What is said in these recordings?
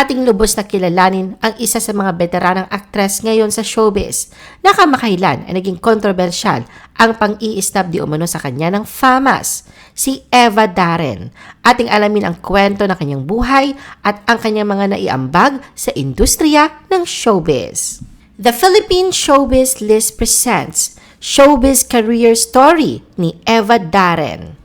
ating lubos na kilalanin ang isa sa mga veteranang aktres ngayon sa showbiz na kamakailan ay naging kontrobersyal ang pang-i-stab di umano sa kanya ng FAMAS, si Eva Darren. Ating alamin ang kwento ng kanyang buhay at ang kanyang mga naiambag sa industriya ng showbiz. The Philippine Showbiz List presents Showbiz Career Story ni Eva Darren.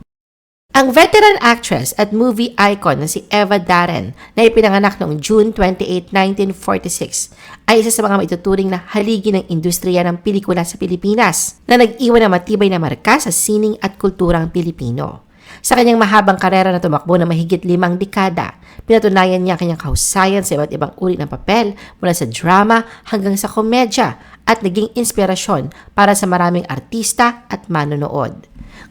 Ang veteran actress at movie icon na si Eva Darren na ipinanganak noong June 28, 1946 ay isa sa mga maituturing na haligi ng industriya ng pelikula sa Pilipinas na nag-iwan ng matibay na marka sa sining at kulturang Pilipino. Sa kanyang mahabang karera na tumakbo na mahigit limang dekada, pinatunayan niya ang kanyang kahusayan sa iba't ibang uri ng papel mula sa drama hanggang sa komedya at naging inspirasyon para sa maraming artista at manonood.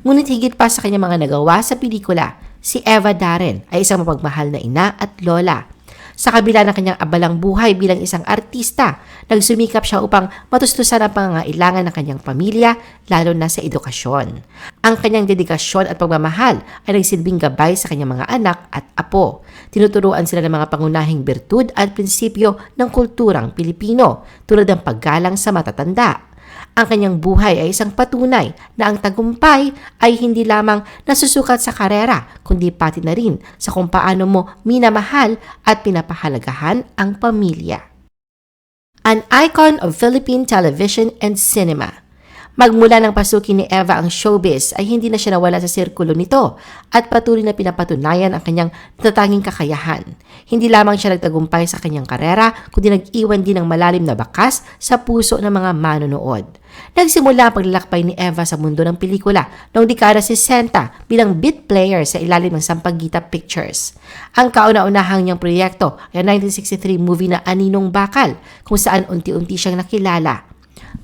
Ngunit higit pa sa kanyang mga nagawa sa pelikula, si Eva Darren ay isang mapagmahal na ina at lola. Sa kabila ng kanyang abalang buhay bilang isang artista, nagsumikap siya upang matustusan ang pangangailangan ng kanyang pamilya, lalo na sa edukasyon. Ang kanyang dedikasyon at pagmamahal ay nagsilbing gabay sa kanyang mga anak at apo. Tinuturuan sila ng mga pangunahing birtud at prinsipyo ng kulturang Pilipino, tulad ng paggalang sa matatanda. Ang kanyang buhay ay isang patunay na ang tagumpay ay hindi lamang nasusukat sa karera, kundi pati na rin sa kung paano mo minamahal at pinapahalagahan ang pamilya. An icon of Philippine television and cinema. Magmula ng pasukin ni Eva ang showbiz ay hindi na siya nawala sa sirkulo nito at patuloy na pinapatunayan ang kanyang natatanging kakayahan. Hindi lamang siya nagtagumpay sa kanyang karera, kundi nag-iwan din ng malalim na bakas sa puso ng mga manonood. Nagsimula ang paglalakbay ni Eva sa mundo ng pelikula noong dekada 60 bilang beat player sa ilalim ng Sampaguita Pictures. Ang kauna-unahang niyang proyekto ay ang 1963 movie na Aninong Bakal kung saan unti-unti siyang nakilala.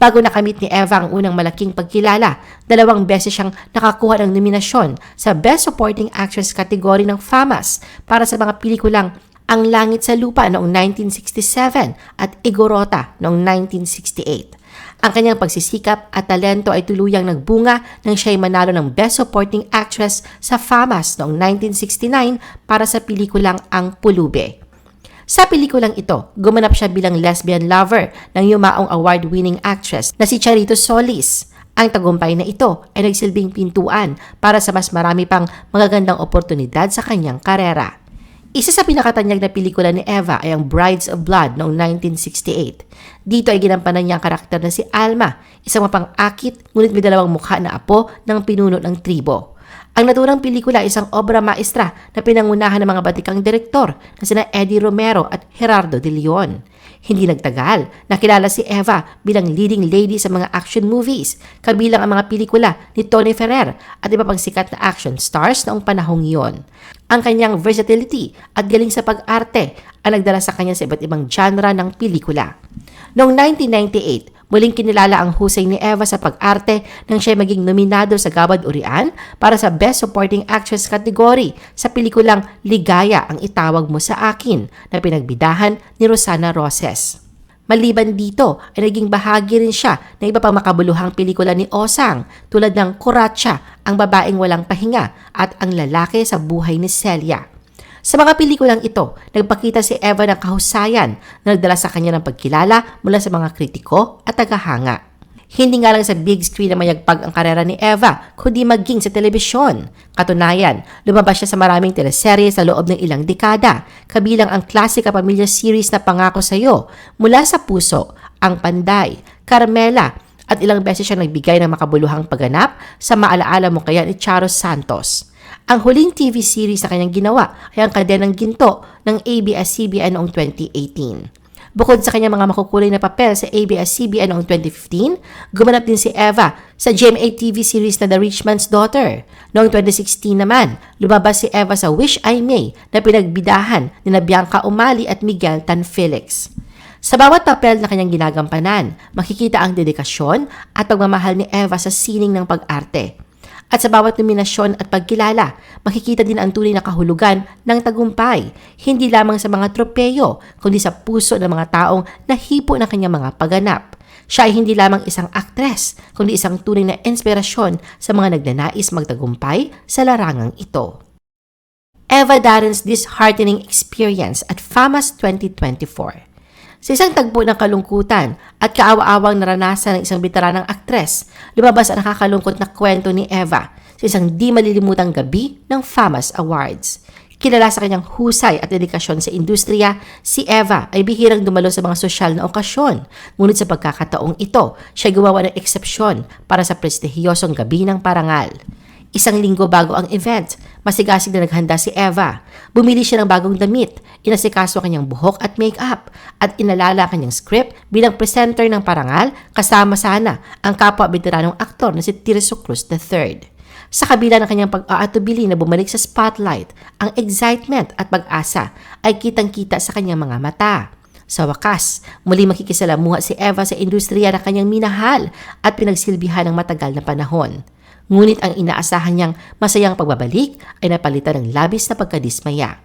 Bago nakamit ni Eva ang unang malaking pagkilala, dalawang beses siyang nakakuha ng nominasyon sa Best Supporting Actress category ng FAMAS para sa mga pelikulang Ang Langit sa Lupa noong 1967 at Igorota noong 1968. Ang kanyang pagsisikap at talento ay tuluyang nagbunga nang siya ay manalo ng Best Supporting Actress sa FAMAS noong 1969 para sa pelikulang Ang Pulube. Sa pelikulang ito, gumanap siya bilang lesbian lover ng yumaong award-winning actress na si Charito Solis. Ang tagumpay na ito ay nagsilbing pintuan para sa mas marami pang magagandang oportunidad sa kanyang karera. Isa sa pinakatanyag na pelikula ni Eva ay ang Brides of Blood noong 1968. Dito ay ginampanan niya ang karakter na si Alma, isang mapang-akit ngunit may dalawang mukha na apo ng pinuno ng tribo. Ang naturang pelikula ay isang obra maestra na pinangunahan ng mga batikang direktor na sina Eddie Romero at Gerardo de Leon. Hindi nagtagal, nakilala si Eva bilang leading lady sa mga action movies, kabilang ang mga pelikula ni Tony Ferrer at iba pang sikat na action stars noong panahong iyon. Ang kanyang versatility at galing sa pag-arte ang nagdala sa kanya sa iba't ibang genre ng pelikula. Noong 1998, Muling kinilala ang husay ni Eva sa pag-arte nang siya maging nominado sa Gabad Urian para sa Best Supporting Actress category sa pelikulang Ligaya ang itawag mo sa akin na pinagbidahan ni Rosana Roses. Maliban dito ay naging bahagi rin siya ng iba pang makabuluhang pelikula ni Osang tulad ng Kuratsa, ang babaeng walang pahinga at ang lalaki sa buhay ni Celia. Sa mga pelikulang ito, nagpakita si Eva ng kahusayan na nagdala sa kanya ng pagkilala mula sa mga kritiko at tagahanga. Hindi nga lang sa big screen na mayagpag ang karera ni Eva, kundi maging sa telebisyon. Katunayan, lumabas siya sa maraming teleserye sa loob ng ilang dekada, kabilang ang klasika pamilya series na Pangako Sa'yo, Mula sa Puso, Ang Panday, Carmela, at ilang beses siya nagbigay ng makabuluhang pagganap sa Maalaala Mo Kaya ni Charo Santos. Ang huling TV series na kanyang ginawa ay ang Kadenang Ginto ng ABS-CBN noong 2018. Bukod sa kanyang mga makukulay na papel sa ABS-CBN noong 2015, gumanap din si Eva sa GMA TV series na The Rich Man's Daughter. Noong 2016 naman, lumabas si Eva sa Wish I May na pinagbidahan ni na Bianca Umali at Miguel Tan Felix. Sa bawat papel na kanyang ginagampanan, makikita ang dedikasyon at pagmamahal ni Eva sa sining ng pag-arte. At sa bawat nominasyon at pagkilala, makikita din ang tunay na kahulugan ng tagumpay, hindi lamang sa mga tropeyo, kundi sa puso ng mga taong nahipo ng kanyang mga pagganap. Siya ay hindi lamang isang aktres, kundi isang tunay na inspirasyon sa mga nagnanais magtagumpay sa larangang ito. Eva Darren's disheartening experience at FAMAS 2024. Sa isang tagpo ng kalungkutan at kaawa-awang naranasan ng isang veteranang aktres, lumabas ang nakakalungkot na kwento ni Eva sa isang di malilimutang gabi ng FAMAS Awards. Kilala sa kanyang husay at dedikasyon sa industriya, si Eva ay bihirang dumalo sa mga sosyal na okasyon. Ngunit sa pagkakataong ito, siya gumawa ng eksepsyon para sa prestihiyosong gabi ng parangal. Isang linggo bago ang event, masigasig na naghanda si Eva. Bumili siya ng bagong damit, inasikaso ang kanyang buhok at make-up, at inalala ang kanyang script bilang presenter ng parangal kasama sana ang kapwa veteranong aktor na si Tirso Cruz III. Sa kabila ng kanyang pag-aatubili na bumalik sa spotlight, ang excitement at pag-asa ay kitang-kita sa kanyang mga mata. Sa wakas, muli makikisalamuha si Eva sa industriya na kanyang minahal at pinagsilbihan ng matagal na panahon. Ngunit ang inaasahan niyang masayang pagbabalik ay napalitan ng labis na pagkadismaya.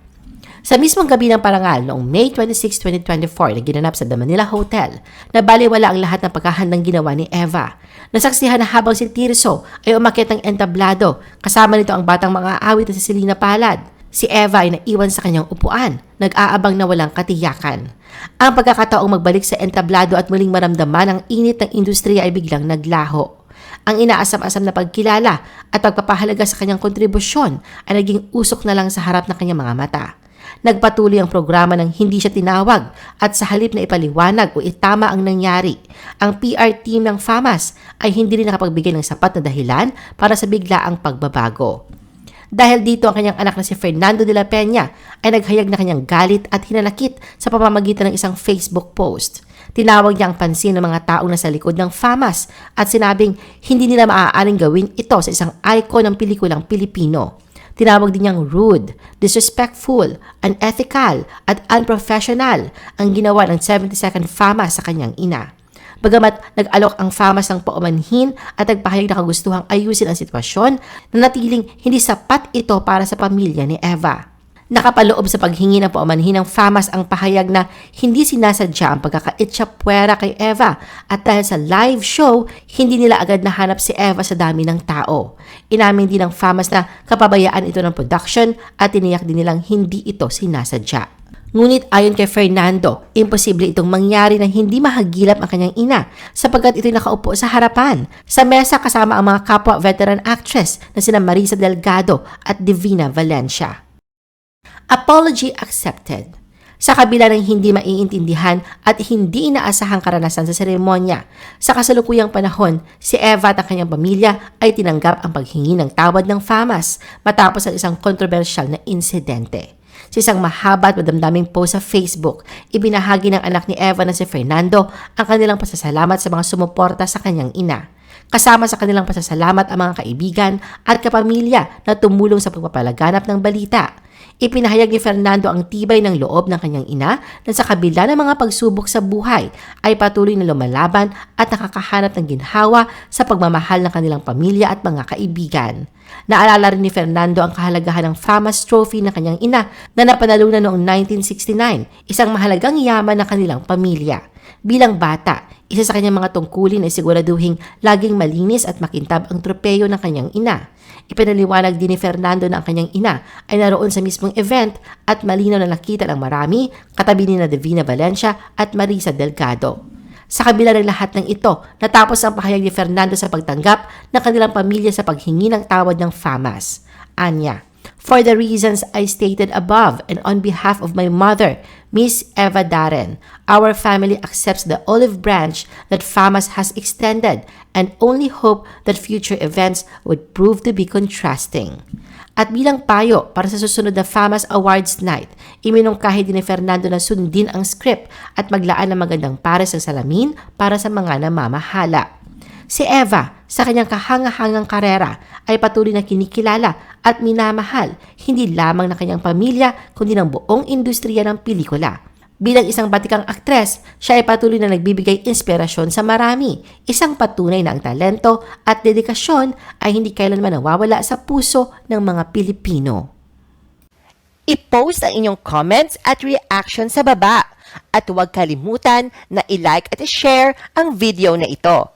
Sa mismong gabi ng parangal noong May 26, 2024 na ginanap sa The Manila Hotel, nabaliwala ang lahat ng paghahandang ginawa ni Eva. Nasaksihan na habang si Tirso ay umakyat ng entablado, kasama nito ang batang mga awit na si Selena Palad. Si Eva ay naiwan sa kanyang upuan, nag-aabang na walang katiyakan. Ang pagkakataong magbalik sa entablado at muling maramdaman ang init ng industriya ay biglang naglaho. Ang inaasam-asam na pagkilala at pagpapahalaga sa kanyang kontribusyon ay naging usok na lang sa harap ng kanyang mga mata. Nagpatuloy ang programa ng hindi siya tinawag at sa halip na ipaliwanag o itama ang nangyari, ang PR team ng FAMAS ay hindi rin nakapagbigay ng sapat na dahilan para sa biglaang pagbabago. Dahil dito ang kanyang anak na si Fernando de la Peña ay naghayag na kanyang galit at hinanakit sa pamamagitan ng isang Facebook post. Tinawag niya ang pansin ng mga taong nasa likod ng FAMAS at sinabing hindi nila maaaring gawin ito sa isang icon ng pelikulang Pilipino. Tinawag din niyang rude, disrespectful, unethical, at unprofessional ang ginawa ng 72nd FAMAS sa kanyang ina. Bagamat nag-alok ang FAMAS ng paumanhin at nagpahayag na kagustuhang ayusin ang sitwasyon, nanatiling hindi sapat ito para sa pamilya ni Eva. Nakapaloob sa paghingi ng paumanhin ng FAMAS ang pahayag na hindi sinasadya ang pagkakaitsapwera kay Eva at dahil sa live show, hindi nila agad nahanap si Eva sa dami ng tao. Inamin din ng FAMAS na kapabayaan ito ng production at tiniyak din nilang hindi ito sinasadya. Ngunit ayon kay Fernando, imposible itong mangyari na hindi mahagilap ang kanyang ina sapagkat ito'y nakaupo sa harapan sa mesa kasama ang mga kapwa veteran actress na sina Marisa Delgado at Divina Valencia. Apology accepted. Sa kabila ng hindi maiintindihan at hindi inaasahang karanasan sa seremonya, sa kasalukuyang panahon, si Eva at ang kanyang pamilya ay tinanggap ang paghingi ng tawad ng FAMAS matapos ang isang kontrobersyal na insidente. Sa isang mahaba at madamdaming post sa Facebook, ibinahagi ng anak ni Eva na si Fernando ang kanilang pasasalamat sa mga sumuporta sa kanyang ina. Kasama sa kanilang pasasalamat ang mga kaibigan at kapamilya na tumulong sa pagpapalaganap ng balita. Ipinahayag ni Fernando ang tibay ng loob ng kanyang ina na sa kabila ng mga pagsubok sa buhay ay patuloy na lumalaban at nakakahanap ng ginhawa sa pagmamahal ng kanilang pamilya at mga kaibigan. Naalala rin ni Fernando ang kahalagahan ng FAMAS Trophy ng kanyang ina na napanalunan noong 1969, isang mahalagang yaman ng kanilang pamilya. Bilang bata, isa sa kanyang mga tungkulin ay siguraduhing laging malinis at makintab ang tropeyo ng kanyang ina. Ipinaliwanag din ni Fernando na ang kanyang ina ay naroon sa mismong event at malinaw na nakita ng marami katabi ni na Divina Valencia at Marisa Delgado. Sa kabila ng lahat ng ito, natapos ang pahayag ni Fernando sa pagtanggap ng kanilang pamilya sa paghingi ng tawad ng FAMAS. Anya, For the reasons I stated above and on behalf of my mother, Miss Eva Darren, our family accepts the olive branch that FAMAS has extended and only hope that future events would prove to be contrasting. At bilang payo para sa susunod na FAMAS Awards Night, iminungkahi din ni Fernando na sundin ang script at maglaan ng magandang pares ng salamin para sa mga namamahala. Si Eva, sa kanyang kahangahangang karera, ay patuloy na kinikilala at minamahal hindi lamang ng kanyang pamilya kundi ng buong industriya ng pelikula. Bilang isang batikang aktres, siya ay patuloy na nagbibigay inspirasyon sa marami. Isang patunay na ang talento at dedikasyon ay hindi kailanman nawawala sa puso ng mga Pilipino. I-post ang inyong comments at reaction sa baba. At huwag kalimutan na i-like at i-share ang video na ito.